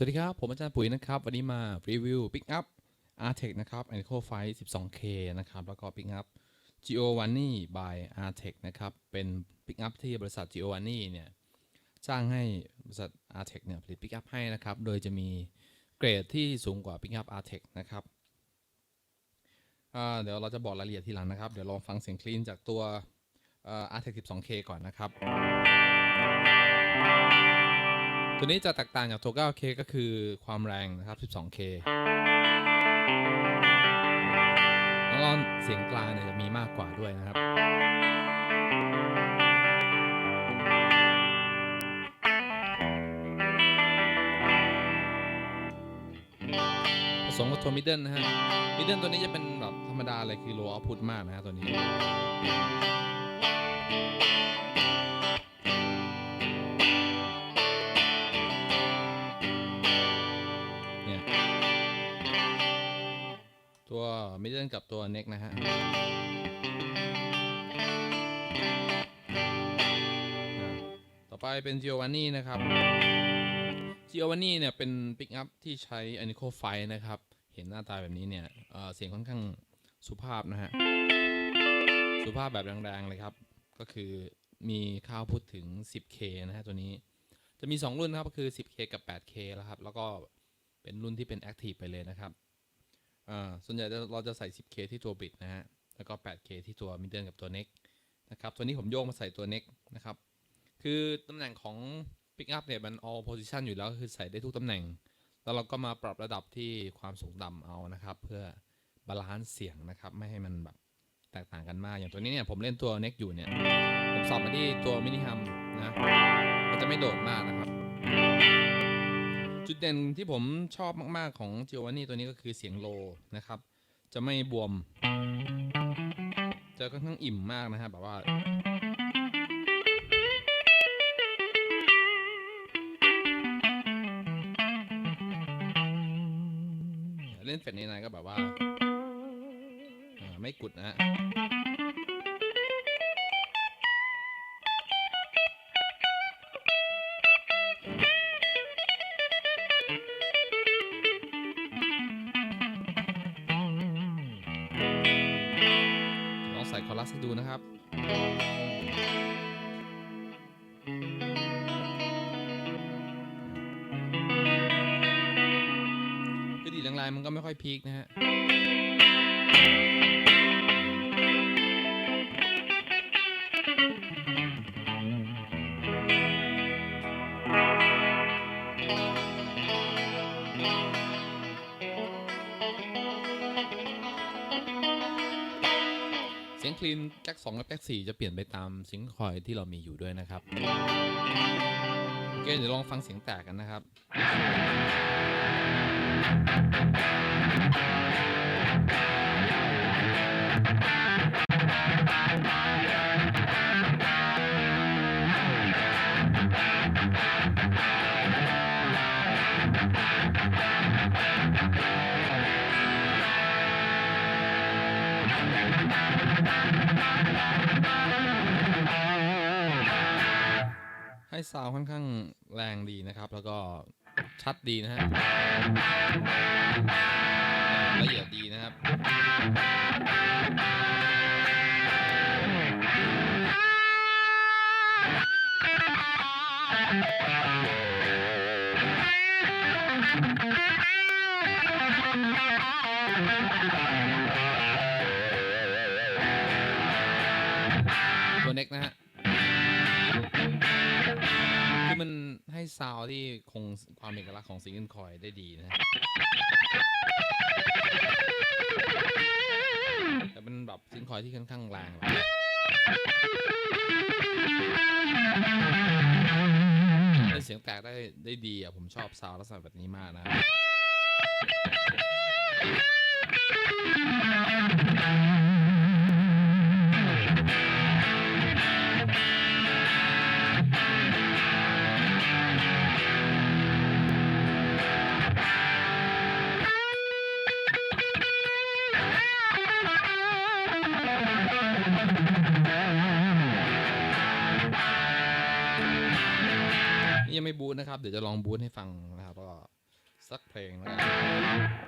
สวัสดีครับ ผมอาจารย์ปุ๋ยนะครับ วันนี้มารีวิว Pick Up Artec นะครับ a n c o f i 12K นะครับ แล้วก็ Pick Up Geo o n e by Artec นะครับ เป็น Pick Up ที่บริษัท Geo o n e เนี่ยจ้างให้บริษัท Artec เนี่ยผลิต Pick Up ให้นะครับ โดยจะมีเกรดที่สูงกว่า Pick Up Artec นะครับเดี๋ยวเราจะบอกรายละเอียดทีหลังนะครับ เดี๋ยวลองฟังเสียงคลีนจากตัวอา Artec 12K ก่อนนะครับ ตัวนี้จะแตกต่างจากตัว 9K ก็คือความแรงนะครับ 12K แล้วก็เสียงกลางเนี่ยจะมีมากกว่าด้วยนะครับ ผสมกับตัวมิดเดิลนะฮะ มิดเดิลตัวนี้จะเป็นแบบธรรมดาเลยคือ low output มากนะฮะตัวนี้ กับตัวเน็กนะฮะต่อไปเป็น g i o v a n n i นะครับ g i o v a n n i เนี่ยเป็นปิกอัพที่ใช้ a n i c o f i นะครับ เห็นหน้าตาแบบนี้เนี่ยเเสียงค่อนข้างสุภาพนะฮะ สุภาพแบบแรงๆเลยครับ ก็คือมีค่าวพุทถึง 10K นะฮะตัวนี้ จะมี 2 รุ่นนะครับก็คือ 10K กับ 8K แล้วครับ แล้วก็เป็นรุ่นที่เป็น Active ไปเลยนะครับ อ่าส่วนใหญ่เราจะใส่ 10K ที่ตัวบิดนะฮะ แล้วก็ 8K ที่ตัว Middle กับตัว Neck นะครับ ตัวนี้ผมโยกมาใส่ตัว Neck นะครับ คือตำแหน่งของ Pick Up เนี่ยมัน all position อยู่แล้วคือใส่ได้ทุกตำแหน่ง แล้วเราก็มาปรับระดับที่ความสูงต่ำเอานะครับ เพื่อบาลานซ์เสียงนะครับ ไม่ให้มันแบบแตกต่างกันมาก อย่างตัวนี้เนี่ยผมเล่นตัว Neck อยู่เนี่ย ผมสับมาที่ตัวมินิฮัมนะ มันจะไม่โดดมากนะครับ จุดเด่นที่ผมชอบมากๆของ g i o v a n n i ตัวนี้ก็คือเสียงโลนะครับ จะไม่บวม จะค่อนข้างอิ่มมากนะฮะแบบว่าเล่นเฟดในๆก็แบบว่าอ่า ไม่กุดนะ ใส่คอรัสให้ดูนะครับคือดีดแรงๆมันก็ไม่ค่อยพีคนะฮะ คลีนแจ็ค2กับแจ็ค4จะเปลี่ยนไปตามซิงค์คอยที่เรามีอยู่ด้วยนะครับโอเคเดี๋ยวลองฟังเสียงแตกกันนะครับ ให้ซาวค่อนข้างแรงดีนะครับ แล้วก็ชัดดีนะฮะละเอียดดีนะครับตัวเน็กนะฮะ ให้ซาวที่คงความเอกลักษณ์ของซิงเกิลคอยได้ดีนะฮะแต่เป็นแบบซิงคอยที่ค่อนข้างแรงแบบเล่นเสียงแตกได้ได้ดีอะผมชอบซาวลักษณะแบบนี้มากนะ บูทนะครับ เดี๋ยวจะลองบูทให้ฟังนะครับก็สักเพลงแล้วกัน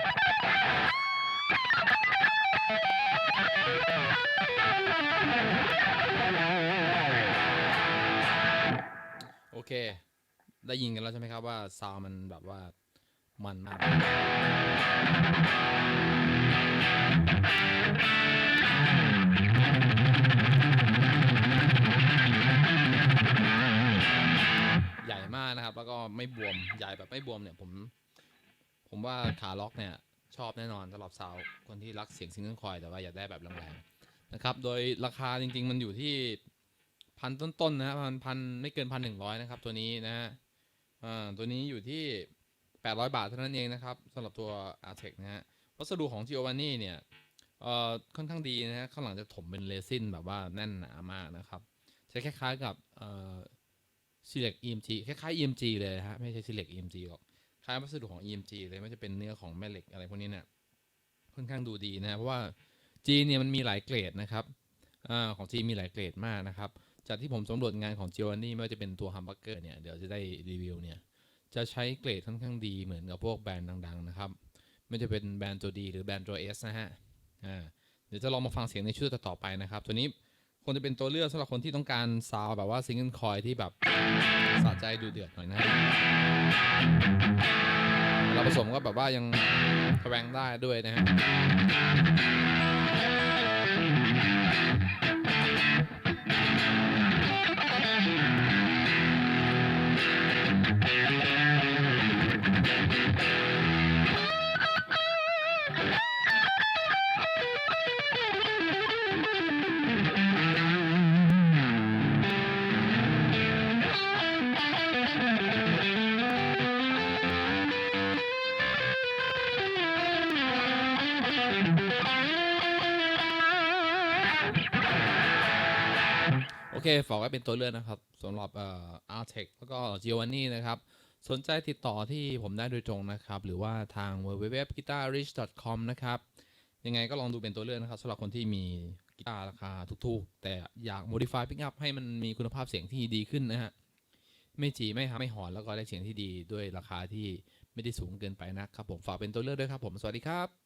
เค ได้ยินกันแล้วใช่ไหมครับว่าซาวมันแบบว่ามันมากใหญ่มากนะครับ แล้วก็ไม่บวมใหญ่แบบไม่บวมเนี่ยผม ผมว่าขาล็อกเนี่ยชอบแน่นอนสำหรับสาวคนที่รักเสียงซิงเกิลคอยแต่ว่าอยากได้แบบแรงๆนะครับ โดยราคาจริง ๆ มันอยู่ที่ พันต้นๆนะพันพันไม่เกินพันหนึ่งร้อยนะครับ ตัวนี้นะฮะอ่าตัวนี้อยู่ที่แปดร้อยบาทเท่านั้นเองนะครับสำหรับตัว a r t e c นะฮะวัสดุของ Giovanni เนี่ยเอ่อค่อนข้างดีนะฮะข้างหลังจะถมเป็นเรซินแบบว่าแน่นหนามากนะครับจะคล้ายๆกับเอ่อ Select EMG คล้ายๆ EMG เลยฮะไม่ใช่ Select EMG หรอกคล้ายวัสดุของ EMG เลยไม่ว่าจะเป็นเนื้อของแม่เหล็กอะไรพวกนี้เนี่ยค่อนข้างดูดีนะเพราะว่าจีเนี่ยมันมีหลายเกรดนะครับอาของจีมีหลายเกรดมากนะครับ จากที่ผมสำรวจงานของ g i o v a n n i ไม่ว่าจะเป็นตัว Humbucker เนี่ยเดี๋ยวจะได้รีวิวเนี่ยจะใช้เกรดค่อนข้างดีเหมือนกับพวกแบรนด์ดังๆนะครับไม่จะเป็นแบรนด์ตัวดีหรือแบรนด์ตัว S นะฮะอ่าเดี๋ยวจะลองมาฟังเสียงในชุดต่อไปนะครับ ตัวนี้คงจะเป็นตัวเลือกสำหรับคนที่ต้องการซาวแบบว่าซิงเกิลคอยที่แบบสะใจดูเดือดหน่อยนะฮะเราผสมก็แบบว่ายังแสวงได้ด้วยนะฮะ โอเคฝากไว้เป็นตัวเลือกนะครับสำหรับเอ่อ Artec แล้วก็ Giovanni นะครับ สนใจติดต่อที่ผมได้โดยตรงนะครับ หรือว่าทาง www.guitarrich.com นะครับ ยังไงก็ลองดูเป็นตัวเลือกนะครับสำหรับคนที่มีกีตาร์ราคาถูกๆ แต่อยาก modify pick up ให้มันมีคุณภาพเสียงที่ดีขึ้นนะฮะ ไม่จีไม่หาไม่หอนแล้วก็ได้เสียงที่ดีด้วยราคาที่ไม่ได้สูงเกินไปนะครับผมฝากเป็นตัวเลือกด้วยครับผมสวัสดีครับ